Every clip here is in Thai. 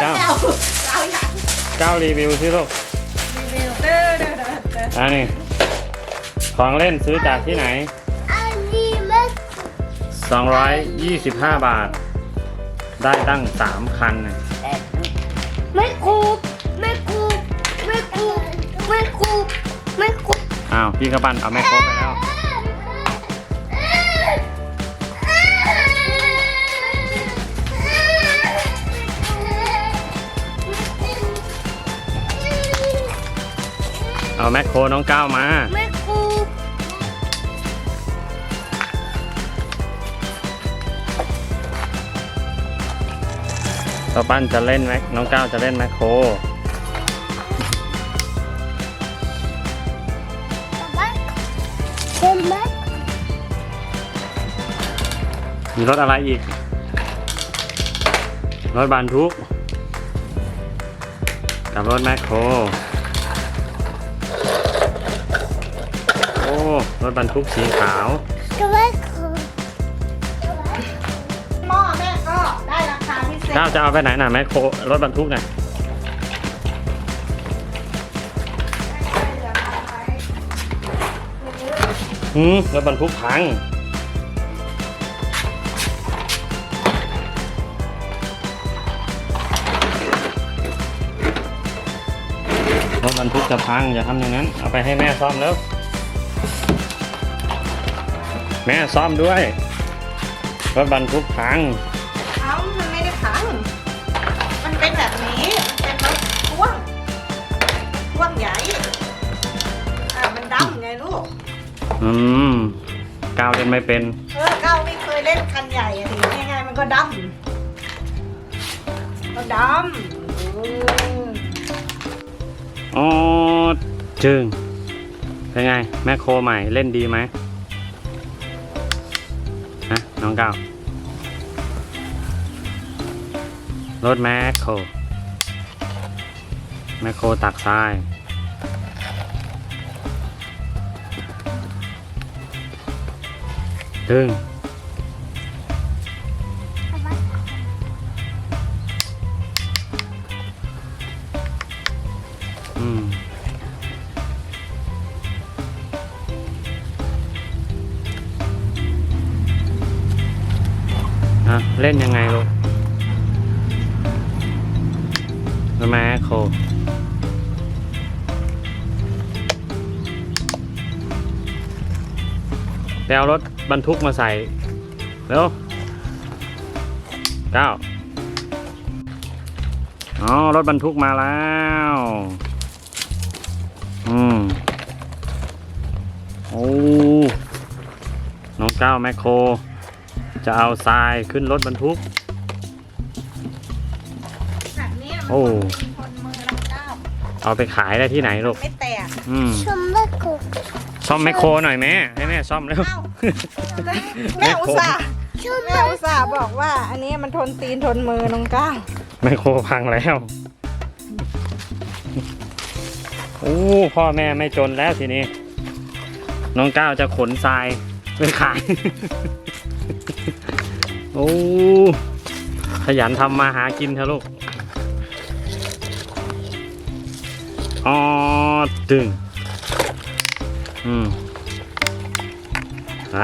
เก้าเราอยากเก้ารีวิวสิลูกรีวิวเด้อเด้อเด้อเด้ออันนี้ของเล่นซื้อจากที่ไหน อันนี้แม่225 บาท ได้ตั้ง 3 คันน่ะไม่คูไม่คูไม่คูไม่คูไม่คูอ้าว พี่กระปันเอาแม่โคกไปแล้ว เอาแมคโครน้องก้าวมาไม่คูต่อปั้นจะเล่นแมคน้องก้าวจะเล่นแมคโครเป็นไหมมีรถอะไรอีก รถบรรทุก กับรถแมคโคร รถบรรทุกสีขาว ก็ไม่คูหม้อแม่ก็ได้ราคาพิเศษก้าวจะเอาไปไหนน่ะแมคโครรถบรรทุกน่ะหืมรถบรรทุกพังรถบรรทุกจะพังอย่าทำอย่างนั้น เอาไปให้แม่ซ่อมแล้ว แม่ซ่อมด้วย รถบรรทุกพังเอ้ามันไม่ได้พังมันเป็นแบบนี้มันเป็นรถพ่วงพ่วงใหญ่อ่ามันดำไงลูก อืมก้าวเล่นไม่เป็น เออเก้าไม่เคยเล่นคันใหญ่อะทียังไงมันก็ดำก็ดำเอออ๋อจึง เป็นไง แมคโครใหม่เล่นดีไหมฮะน้องก้าวรถแมคโครแมคโครตักทรายดึง ฮะเล่นยังไงลูกรถแมคโครไปเอารถบรรทุกมาใส่ เร็วเก้าอ๋อ รถบรรทุกมาแล้ว อืม โอ้ น้องเก้าแมคโคร จะเอาทรายขึ้นรถบรรทุก แบบนี้มันโอ้คนมือลำเก้าเอาไปขายได้ที่ไหนลูกไม่แตกอืมชมไม่คูซ่อมแมคโครหน่อยแม่ให้แม่ซ่อมเร็วเอ้าแม่อุตส่าห์ชมแม่อุตส่าห์บอกว่า อันนี้มันทนตีนทนมือน้องก้าวแมคโครพังแล้ว โอ้ พ่อแม่ไม่จนแล้วทีนี้ น้องก้าวจะขนทราย ไปขาย โอ้ขยันทำมาหากินเถอะลูกอ๋อตึง อืมไป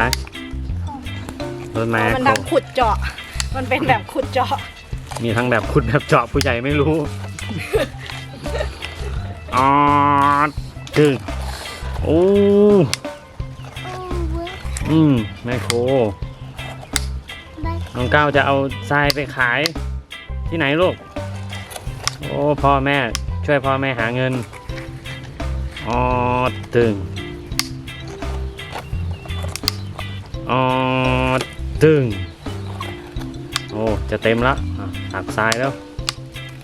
รถแมคมันโครดังขุดเจาะ มันเป็นแบบขุดเจาะ มีทั้งแบบขุดแบบเจาะผู้ใหญ่ไม่รู้อ๋อตึงโอ้ อืมแม่โคน้องก้าวจะเอาทรายไปขายที่ไหนลูก โอ้พ่อแม่ ช่วยพ่อแม่หาเงิน อ๋อตึง อ๋อตึง โอ้ จะเต็มละอะตักทรายแล้ว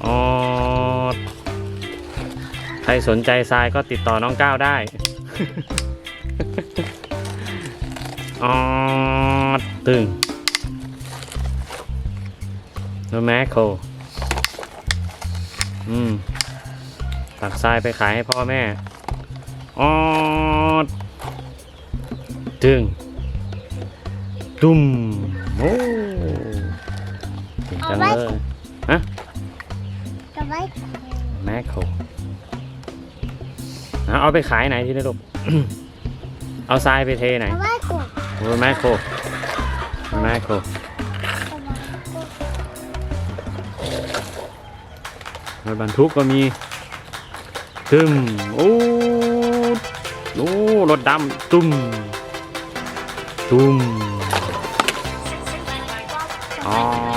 อ๋อ ใครสนใจทรายก็ติดต่อน้องก้าวได้ ออดตึงโนแมคโคอืมตักทรายไปขายให้พ่อแม่ออดตึง ตุ้มโอ้เงจังเลยฮะแมคโคเอาไปขายไหนที่นี่ลูก เอาทรายไปเทไหน We're mackerel. We're mackerel. Rồi bàn thuốc có mi Tùm Ô Ô Lột đâm Tùm Tùm อ๋อ